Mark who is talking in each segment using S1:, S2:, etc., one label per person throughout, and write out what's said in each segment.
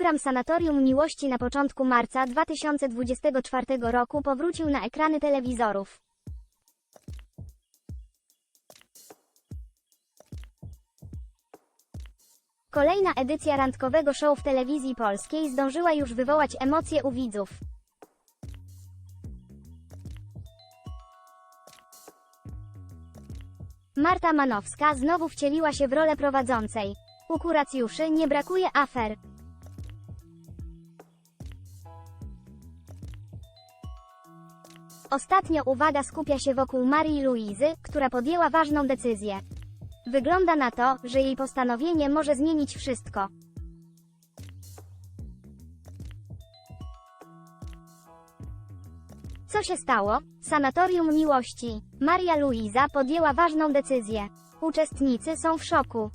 S1: Program Sanatorium Miłości na początku marca 2024 roku powrócił na ekrany telewizorów. Kolejna edycja randkowego show w telewizji polskiej zdążyła już wywołać emocje u widzów. Marta Manowska znowu wcieliła się w rolę prowadzącej. U kuracjuszy nie brakuje afer. Ostatnio uwaga skupia się wokół Marii Luizy, która podjęła ważną decyzję. Wygląda na to, że jej postanowienie może zmienić wszystko. Co się stało? Sanatorium Miłości. Maria Luiza podjęła ważną decyzję. Uczestnicy są w szoku.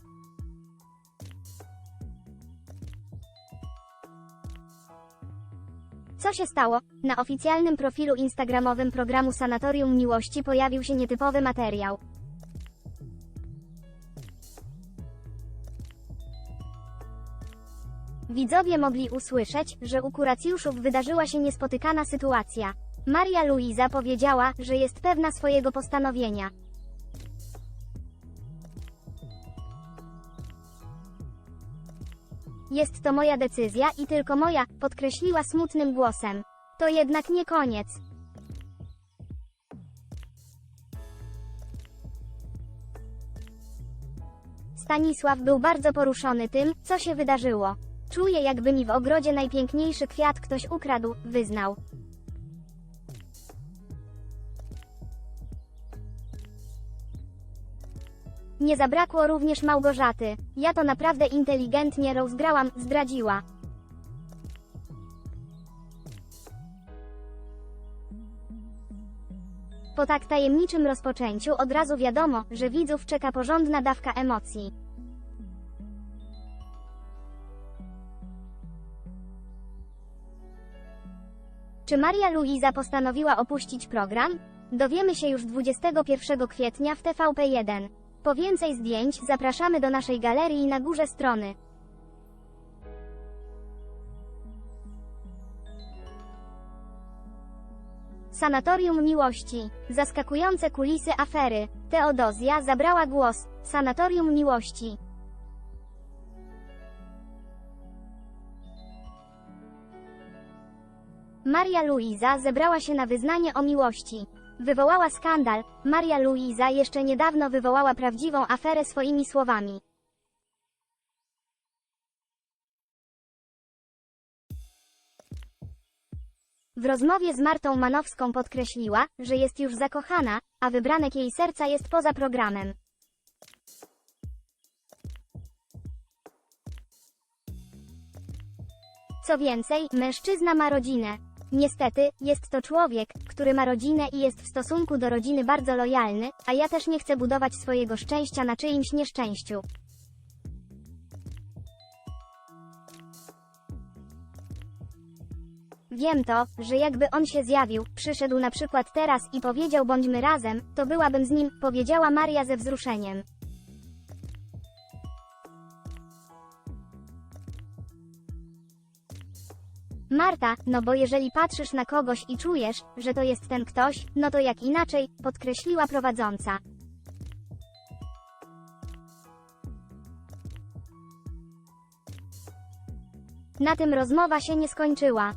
S1: Co się stało? Na oficjalnym profilu instagramowym programu Sanatorium Miłości pojawił się nietypowy materiał. Widzowie mogli usłyszeć, że u kuracjuszów wydarzyła się niespotykana sytuacja. Maria Luiza powiedziała, że jest pewna swojego postanowienia. Jest to moja decyzja i tylko moja, podkreśliła smutnym głosem. To jednak nie koniec. Stanisław był bardzo poruszony tym, co się wydarzyło. Czuję, jakby mi w ogrodzie najpiękniejszy kwiat ktoś ukradł, wyznał. Nie zabrakło również Małgorzaty. Ja to naprawdę inteligentnie rozgrałam, zdradziła. Po tak tajemniczym rozpoczęciu od razu wiadomo, że widzów czeka porządna dawka emocji. Czy Maria Luiza postanowiła opuścić program? Dowiemy się już 21 kwietnia w TVP1. Po więcej zdjęć zapraszamy do naszej galerii na górze strony. Sanatorium Miłości. Zaskakujące kulisy afery. Teodozja zabrała głos. Sanatorium Miłości. Maria Luiza zebrała się na wyznanie o miłości. Wywołała skandal. Maria Luiza jeszcze niedawno wywołała prawdziwą aferę swoimi słowami. W rozmowie z Martą Manowską podkreśliła, że jest już zakochana, a wybranek jej serca jest poza programem. Co więcej, mężczyzna ma rodzinę. Niestety, jest to człowiek, który ma rodzinę i jest w stosunku do rodziny bardzo lojalny, a ja też nie chcę budować swojego szczęścia na czyimś nieszczęściu. Wiem to, że jakby on się zjawił, przyszedł na przykład teraz i powiedział bądźmy razem, to byłabym z nim, powiedziała Maria ze wzruszeniem. Marta, no bo jeżeli patrzysz na kogoś i czujesz, że to jest ten ktoś, no to jak inaczej, podkreśliła prowadząca. Na tym rozmowa się nie skończyła.